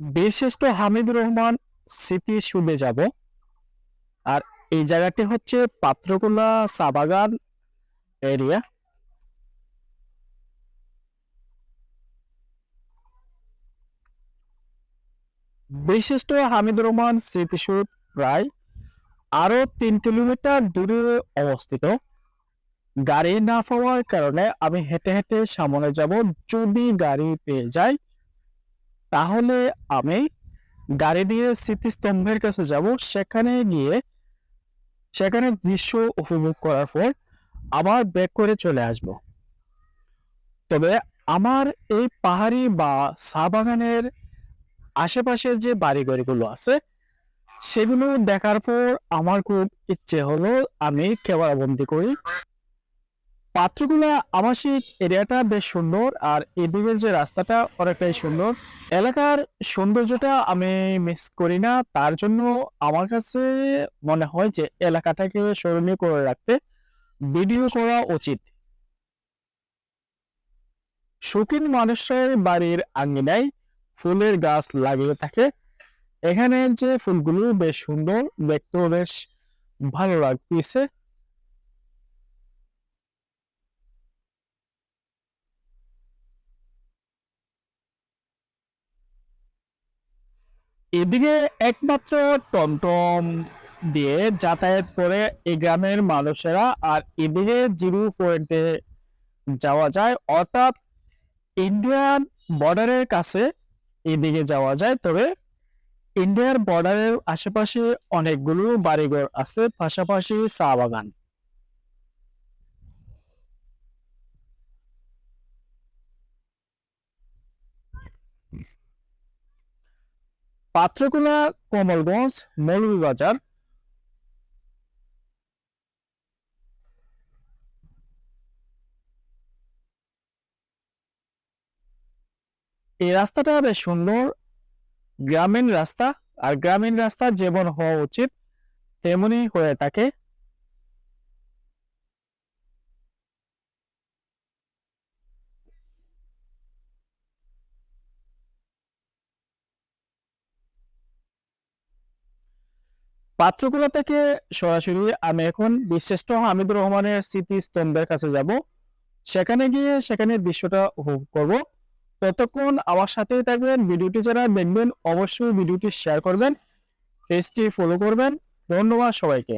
বীরশ্রেষ্ঠ হামিদুর রহমান স্মৃতি সুদে যাব। আর এই জায়গাটি হচ্ছে পাত্রকোলা চা বাগান এরিয়া বিশিষ্ট হামিদুর রহমান স্মৃতিসৌধ প্রায় আরও তিন কিলোমিটার দূরে অবস্থিত। গাড়ি না পাওয়ার কারণে আমি হেঁটে হেঁটে সামনে যাব। যদি গাড়ি পেয়ে যাই তাহলে আমি গাড়ি দিয়ে স্মৃতিস্তম্ভের কাছে যাব। সেখানে গিয়ে সেখানে দৃশ্য উপভোগ করার পর আবার ব্যাক করে চলে আসব। তবে আমার এই পাহাড়ি বা চা বাগানের আশেপাশের যে বাড়িঘরগুলো আছে, সেগুলো দেখার পর আমার খুব ইচ্ছে হলো আমি ক্যামেরাবন্দি করি। পাত্রগুলা আবাসিক এরিয়াটা বেশ সুন্দর আর এদিকে যে রাস্তাটা অনেকটাই সুন্দর। এলাকার সৌন্দর্যটা আমি মিস করি না, তার জন্য আমার কাছে মনে হয় যে এলাকাটাকে স্মরণীয় করে রাখতে ভিডিও করা উচিত। শৌখিন মানুষের বাড়ির আঙ্গিনায় ফুলের গাছ লাগিয়ে থাকে। এখানে যে ফুলগুলো বেশ সুন্দর, দেখতেও বেশ ভালো লাগতেছে। এদিকে একমাত্র টমটম দিয়ে যাতায়াত করে এই গ্রামের মানুষেরা আর এদিকে জিরো পয়েন্টে যাওয়া যায়। অর্থাৎ ইন্ডিয়ান বর্ডারের কাছে এদিকে যাওয়া যায়। তবে ইন্ডিয়ার বর্ডারের আশেপাশে অনেকগুলো বাড়িঘর আছে, পাশাপাশি চা বাগান। পাত্রকোলা কমলগঞ্জ, মৌলভীবাজার। এই রাস্তাটা বেশ সুন্দর। গ্রামীণ রাস্তা, আর গ্রামীণ রাস্তা যেমন হওয়া উচিত তেমনি হয়ে থাকে। পাত্রকোলা থেকে সরাসরি আমি এখন বিশিষ্ট হামিদুর রহমানের স্মৃতিস্তম্ভের কাছে যাব। সেখানে গিয়ে সেখানে দৃশ্যটা উপভোগ করব। ততক্ষণ আমার সাথেই থাকবেন ভিডিওটি যারা দেখবেন অবশ্যই ভিডিওটি শেয়ার করবেন, পেজটি ফলো করবেন। ধন্যবাদ সবাইকে।